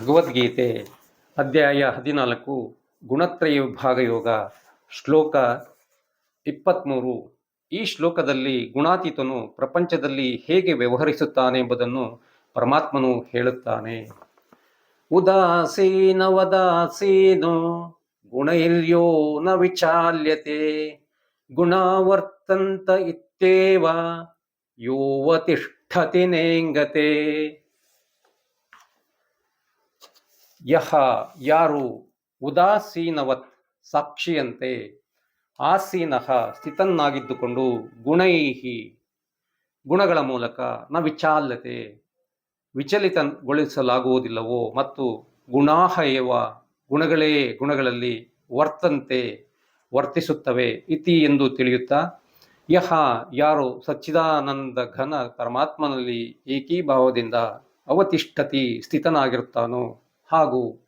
ಭಗವದ್ಗೀತೆ ಅಧ್ಯಾಯ ಹದಿನಾಲ್ಕು, ಗುಣತ್ರಯ ವಿಭಾಗ ಯೋಗ, ಶ್ಲೋಕ ಇಪ್ಪತ್ತ್ಮೂರು ಈ ಶ್ಲೋಕದಲ್ಲಿ ಗುಣಾತೀತನು ಪ್ರಪಂಚದಲ್ಲಿ ಹೇಗೆ ವ್ಯವಹರಿಸುತ್ತಾನೆ ಎಂಬುದನ್ನು ಪರಮಾತ್ಮನು ಹೇಳುತ್ತಾನೆ. ಉದಾಸೀನವದಾಸೀನೋ ಗುಣೈರ್ಯೋ ನ ವಿಚಾಲ್ಯತೆ, ಗುಣಾವರ್ತಂತ ಇತ್ಯೇವ ಯೋವತಿಷ್ಠತಿ ನೇಂಗತೆ ಯಹ ಯಾರು ಉದಾಸೀನವತ್ ಸಾಕ್ಷಿಯಂತೆ ಆಸೀನಃ ಸ್ಥಿತನ್ನಾಗಿದ್ದುಕೊಂಡು ಗುಣೈಹಿ ಗುಣಗಳ ಮೂಲಕ ನ ವಿಚಾಲ್ಯತೆ ವಿಚಲಿತಗೊಳಿಸಲಾಗುವುದಿಲ್ಲವೋ ಮತ್ತು ಗುಣಾಹ ಏವ ಗುಣಗಳೇ ಗುಣಗಳಲ್ಲಿ ವರ್ತಂತೆ ವರ್ತಿಸುತ್ತವೆ ಇತಿ ಎಂದು ತಿಳಿಯುತ್ತಾ, ಯಹ ಯಾರು ಸಚ್ಚಿದಾನಂದ ಘನ ಪರಮಾತ್ಮನಲ್ಲಿ ಏಕೀಭಾವದಿಂದ ಅವತಿಷ್ಠತಿ ಸ್ಥಿತನಾಗಿರುತ್ತಾನೋ. ಹಾಗೂ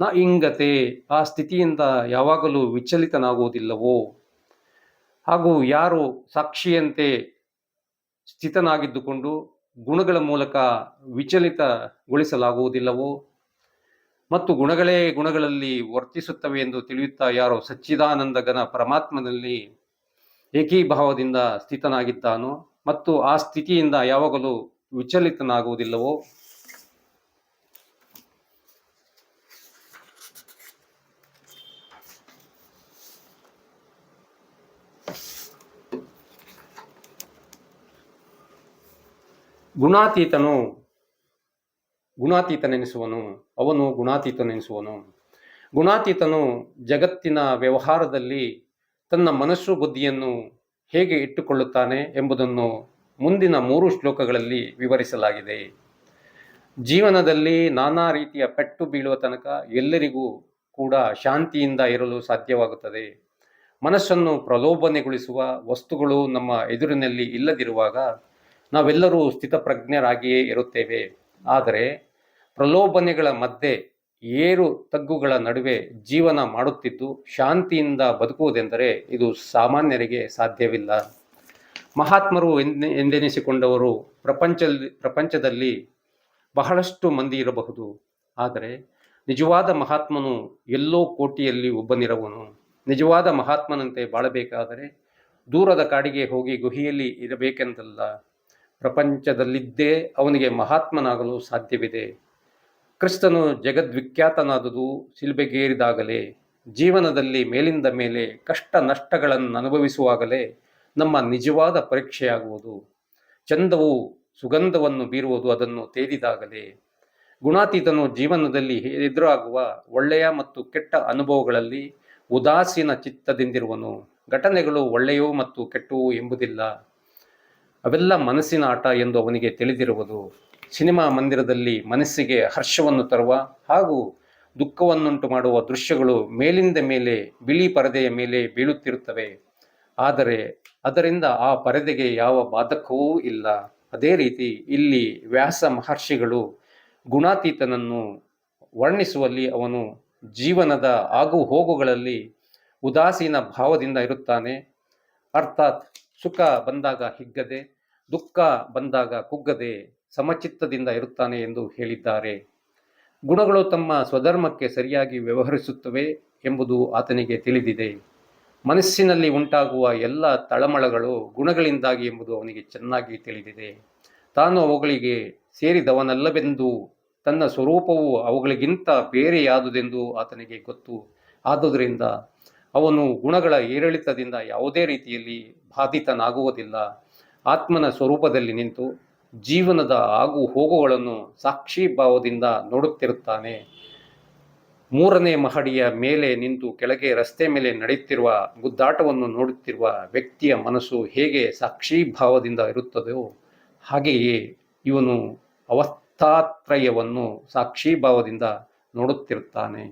ನ ಇಂಗತೆ ಆ ಸ್ಥಿತಿಯಿಂದ ಯಾವಾಗಲೂ ವಿಚಲಿತನಾಗುವುದಿಲ್ಲವೋ? ಹಾಗೂ ಯಾರು ಸಾಕ್ಷಿಯಂತೆ ಸ್ಥಿತನಾಗಿದ್ದುಕೊಂಡು ಗುಣಗಳ ಮೂಲಕ ವಿಚಲಿತಗೊಳಿಸಲಾಗುವುದಿಲ್ಲವೋ? ಮತ್ತು ಗುಣಗಳೇ ಗುಣಗಳಲ್ಲಿ ವರ್ತಿಸುತ್ತವೆ ಎಂದು ತಿಳಿಯುತ್ತಾ ಯಾರು ಸಚ್ಚಿದಾನಂದ ಘನ ಪರಮಾತ್ಮನಲ್ಲಿ ಏಕೀಭಾವದಿಂದ ಸ್ಥಿತನಾಗಿದ್ದಾನೋ ಮತ್ತು ಆ ಸ್ಥಿತಿಯಿಂದ ಯಾವಾಗಲೂ ವಿಚಲಿತನಾಗುವುದಿಲ್ಲವೋ? ಗುಣಾತೀತನು, ಗುಣಾತೀತನೆನಿಸುವನು, ಅವನು ಗುಣಾತೀತನೆನಿಸುವನು. ಗುಣಾತೀತನು ಜಗತ್ತಿನ ವ್ಯವಹಾರದಲ್ಲಿ ತನ್ನ ಮನಸ್ಸು ಬುದ್ಧಿಯನ್ನು ಹೇಗೆ ಇಟ್ಟುಕೊಳ್ಳುತ್ತಾನೆ ಎಂಬುದನ್ನು ಮುಂದಿನ ಮೂರು ಶ್ಲೋಕಗಳಲ್ಲಿ ವಿವರಿಸಲಾಗಿದೆ. ಜೀವನದಲ್ಲಿ ನಾನಾ ರೀತಿಯ ಪೆಟ್ಟು ಬೀಳುವ ತನಕ ಎಲ್ಲರಿಗೂ ಕೂಡ ಶಾಂತಿಯಿಂದ ಇರಲು ಸಾಧ್ಯವಾಗುತ್ತದೆ. ಮನಸ್ಸನ್ನು ಪ್ರಲೋಭನೆಗೊಳಿಸುವ ವಸ್ತುಗಳು ನಮ್ಮ ಎದುರಿನಲ್ಲಿ ಇಲ್ಲದಿರುವಾಗ ನಾವೆಲ್ಲರೂ ಸ್ಥಿತಪ್ರಜ್ಞರಾಗಿಯೇ ಇರುತ್ತೇವೆ. ಆದರೆ ಪ್ರಲೋಭನೆಗಳ ಮಧ್ಯೆ ಏರು ತಗ್ಗುಗಳ ನಡುವೆ ಜೀವನ ಮಾಡುತ್ತಿದ್ದು ಶಾಂತಿಯಿಂದ ಬದುಕುವುದೆಂದರೆ ಇದು ಸಾಮಾನ್ಯರಿಗೆ ಸಾಧ್ಯವಿಲ್ಲ. ಮಹಾತ್ಮರು ಎಂದೆ, ಎಂದೆನಿಸಿಕೊಂಡವರು ಪ್ರಪಂಚ ಪ್ರಪಂಚದಲ್ಲಿ ಬಹಳಷ್ಟು ಮಂದಿ ಇರಬಹುದು. ಆದರೆ ನಿಜವಾದ ಮಹಾತ್ಮನು ಎಲ್ಲೋ ಕೋಟಿಯಲ್ಲಿ ಒಬ್ಬನಿರವನು. ನಿಜವಾದ ಮಹಾತ್ಮನಂತೆ ಬಾಳಬೇಕಾದರೆ ದೂರದ ಕಾಡಿಗೆ ಹೋಗಿ ಗುಹೆಯಲ್ಲಿ ಇರಬೇಕೆಂದಲ್ಲ. ಪ್ರಪಂಚದಲ್ಲಿದ್ದೇ ಅವನಿಗೆ ಮಹಾತ್ಮನಾಗಲು ಸಾಧ್ಯವಿದೆ. ಕ್ರಿಸ್ತನು ಜಗದ್ವಿಖ್ಯಾತನಾದುದು ಶಿಲ್ಬೆಗೇರಿದಾಗಲೇ ಜೀವನದಲ್ಲಿ ಮೇಲಿಂದ ಮೇಲೆ ಕಷ್ಟ ನಷ್ಟಗಳನ್ನು ಅನುಭವಿಸುವಾಗಲೇ ನಮ್ಮ ನಿಜವಾದ ಪರೀಕ್ಷೆಯಾಗುವುದು. ಚಂದವು ಸುಗಂಧವನ್ನು ಬೀರುವುದು ಅದನ್ನು ತೇದಿದಾಗಲೇ. ಗುಣಾತೀತನು ಜೀವನದಲ್ಲಿ ಎದುರಾಗುವ ಒಳ್ಳೆಯ ಮತ್ತು ಕೆಟ್ಟ ಅನುಭವಗಳಲ್ಲಿ ಉದಾಸೀನ ಚಿತ್ತದಿಂದಿರುವನು. ಘಟನೆಗಳು ಒಳ್ಳೆಯವು ಮತ್ತು ಕೆಟ್ಟವು ಎಂಬುದಿಲ್ಲ. ಅವೆಲ್ಲ ಮನಸ್ಸಿನ ಆಟ ಎಂದು ಅವನಿಗೆ ತಿಳಿದಿರುವುದು. ಸಿನಿಮಾ ಮಂದಿರದಲ್ಲಿ ಮನಸ್ಸಿಗೆ ಹರ್ಷವನ್ನು ತರುವ ಹಾಗೂ ದುಃಖವನ್ನುಂಟು ಮಾಡುವ ದೃಶ್ಯಗಳು ಮೇಲಿಂದ ಮೇಲೆ, ಬಿಳಿ ಪರದೆಯ ಮೇಲೆ ಬೀಳುತ್ತಿರುತ್ತವೆ. ಆದರೆ ಅದರಿಂದ ಆ ಪರದೆಗೆ ಯಾವ ಬಾಧಕವೂ ಇಲ್ಲ. ಅದೇ ರೀತಿ ಇಲ್ಲಿ ವ್ಯಾಸ ಮಹರ್ಷಿಗಳು ಗುಣಾತೀತನನ್ನು ವರ್ಣಿಸುವಲ್ಲಿ ಅವನು ಜೀವನದ ಆಗು ಹೋಗುಗಳಲ್ಲಿ ಉದಾಸೀನ ಭಾವದಿಂದ ಇರುತ್ತಾನೆ. ಅರ್ಥಾತ್ ಸುಖ ಬಂದಾಗ ಹಿಗ್ಗದೆ, ದುಃಖ ಬಂದಾಗ ಕುಗ್ಗದೆ ಸಮಚಿತ್ತದಿಂದ ಇರುತ್ತಾನೆ ಎಂದು ಹೇಳಿದ್ದಾರೆ. ಗುಣಗಳು ತಮ್ಮ ಸ್ವಧರ್ಮಕ್ಕೆ ಸರಿಯಾಗಿ ವ್ಯವಹರಿಸುತ್ತವೆ ಎಂಬುದು ಆತನಿಗೆ ತಿಳಿದಿದೆ. ಮನಸ್ಸಿನಲ್ಲಿ ಉಂಟಾಗುವ ಎಲ್ಲ ತಳಮಳಗಳು ಗುಣಗಳಿಂದಾಗಿ ಎಂಬುದು ಅವನಿಗೆ ಚೆನ್ನಾಗಿ ತಿಳಿದಿದೆ. ತಾನು ಅವುಗಳಿಗೆ ಸೇರಿದವನಲ್ಲವೆಂದು, ತನ್ನ ಸ್ವರೂಪವು ಅವುಗಳಿಗಿಂತ ಬೇರೆಯಾದುದೆಂದು ಆತನಿಗೆ ಗೊತ್ತು. ಆದುದರಿಂದ ಅವನು ಗುಣಗಳ ಏರಿಳಿತದಿಂದ ಯಾವುದೇ ರೀತಿಯಲ್ಲಿ ಬಾಧಿತನಾಗುವುದಿಲ್ಲ. ಆತ್ಮನ ಸ್ವರೂಪದಲ್ಲಿ ನಿಂತು ಜೀವನದ ಆಗು ಹೋಗುಗಳನ್ನು ಸಾಕ್ಷಿ ಭಾವದಿಂದ ನೋಡುತ್ತಿರುತ್ತಾನೆ. ಮೂರನೇ ಮಹಡಿಯ ಮೇಲೆ ನಿಂತು ಕೆಳಗೆ ರಸ್ತೆ ಮೇಲೆ ನಡೆಯುತ್ತಿರುವ ಗುದ್ದಾಟವನ್ನು ನೋಡುತ್ತಿರುವ ವ್ಯಕ್ತಿಯ ಮನಸ್ಸು ಹೇಗೆ ಸಾಕ್ಷಿ ಭಾವದಿಂದ ಇರುತ್ತದೆಯೋ ಹಾಗೆಯೇ ಇವನು ಅವಸ್ಥಾತ್ರಯವನ್ನು ಸಾಕ್ಷಿ ಭಾವದಿಂದ ನೋಡುತ್ತಿರುತ್ತಾನೆ.